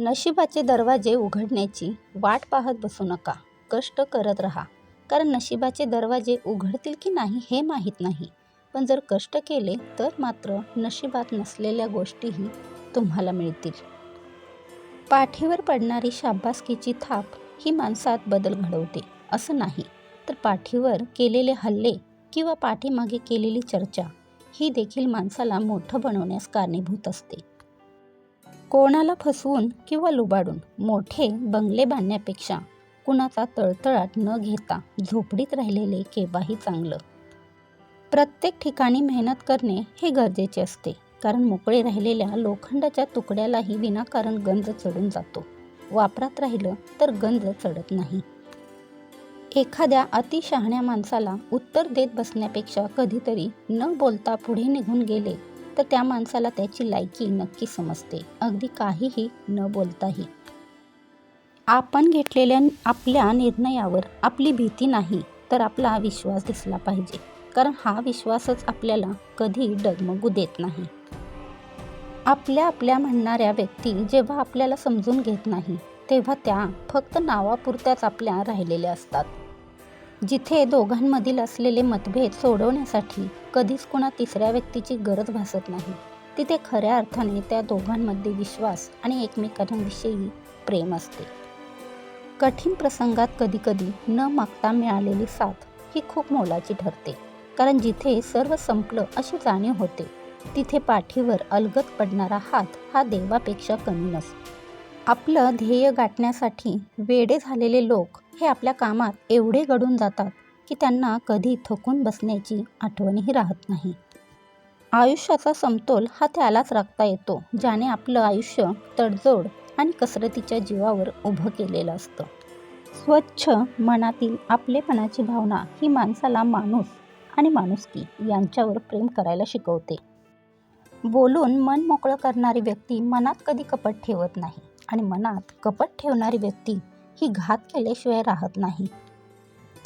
नशिबाचे दरवाजे उघडण्याची वाट पाहत बसू नका. कष्ट करत राहा. कारण नशिबाचे दरवाजे उघडतील की नाही हे माहीत नाही. पण जर कष्ट केले तर मात्र नशिबात नसलेल्या गोष्टीही तुम्हाला मिळतील. पाठीवर पडणारी शाबासकीची थाप ही माणसात बदल घडवते असं नाही. तर पाठीवर केलेले हल्ले किंवा पाठीमागे केलेली चर्चा ही देखील माणसाला मोठं बनवण्यास कारणीभूत असते. कोणाला फसवून किंवा लुबाडून मोठे बंगले बांधण्यापेक्षा कुणाचा तळतळाट न घेता झोपडीत राहिलेले केव्हाही चांगलं. प्रत्येक ठिकाणी मेहनत करणे हे गरजेचे असते कारण मोकळे राहिलेल्या लोखंडाच्या तुकड्यालाही विनाकारण गंज चढून जातो. वापरात राहिलं तर गंज चढत नाही. एखाद्या अतिशहाण्या माणसाला उत्तर देत बसण्यापेक्षा कधीतरी न बोलता पुढे निघून गेले तर त्या माणसाला त्याची लायकी नक्की समजते. अगदी काहीही न बोलताही. आपण घेतलेल्या आपल्या निर्णयावर आपली भीती नाही तर आपला विश्वास दिसला पाहिजे. कारण हा विश्वासच आपल्याला कधी डगमगू देत नाही. आपल्या आपल्या म्हणणाऱ्या व्यक्ती जेव्हा आपल्याला समजून घेत नाही तेव्हा त्या फक्त नावापुरत्याच आपल्या राहिलेल्या असतात. जिथे दोघांमधील असलेले मतभेद सोडवण्यासाठी कधीच कोणा तिसऱ्या व्यक्तीची गरज भासत नाही. तिथे खऱ्या अर्थाने त्या दोघांमध्ये विश्वास आणि एकमेकांविषयी प्रेम असते. कठीण प्रसंगात कधीकधी न मागता मिळालेली साथ ही खूप मोलाची ठरते. कारण जिथे सर्व संपलं अशी जाणीव होते तिथे पाठीवर अलगत पडणारा हात हा देवापेक्षा कमी नसतो. आपलं ध्येय गाठण्यासाठी वेडे झालेले लोक हे आपल्या कामात एवढे गडून जातात की त्यांना कधी थकून बसण्याची आठवणही राहत नाही. आयुष्याचा समतोल हा त्यालाच राखता येतो ज्याने आपलं आयुष्य तडजोड आणि कसरतीच्या जीवावर उभं केलेलं असतं. स्वच्छ मनातील आपलेपणाची भावना ही माणसाला माणूस आणि माणुसकी यांच्यावर प्रेम करायला शिकवते. बोलून मन मोकळं करणारी व्यक्ती मनात कधी कपट ठेवत नाही आणि मनात कपट ठेवणारी व्यक्ती ही घात केल्याशिवाय राहत नाही.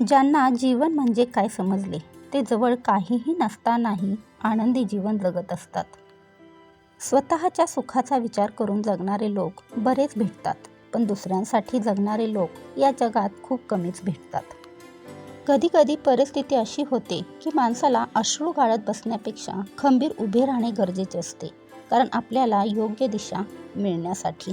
ज्यांना जीवन म्हणजे काय समजले ते जवळ काहीही नसतानाही आनंदी जीवन जगत असतात. स्वतःच्या सुखाचा विचार करून जगणारे लोक बरेच भेटतात पण दुसऱ्यांसाठी जगणारे लोक या जगात खूप कमीच भेटतात. कधीकधी परिस्थिती अशी होते की माणसाला अश्रू गाळत बसण्यापेक्षा खंबीर उभे राहणे गरजेचे असते कारण आपल्याला योग्य दिशा मिळण्यासाठी.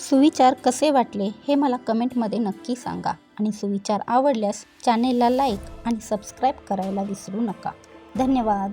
सुविचार कसे वाटले हे मला कमेंटमध्ये नक्की सांगा आणि सुविचार आवडल्यास चॅनेलला लाईक आणि सबस्क्राईब करायला विसरू नका. धन्यवाद.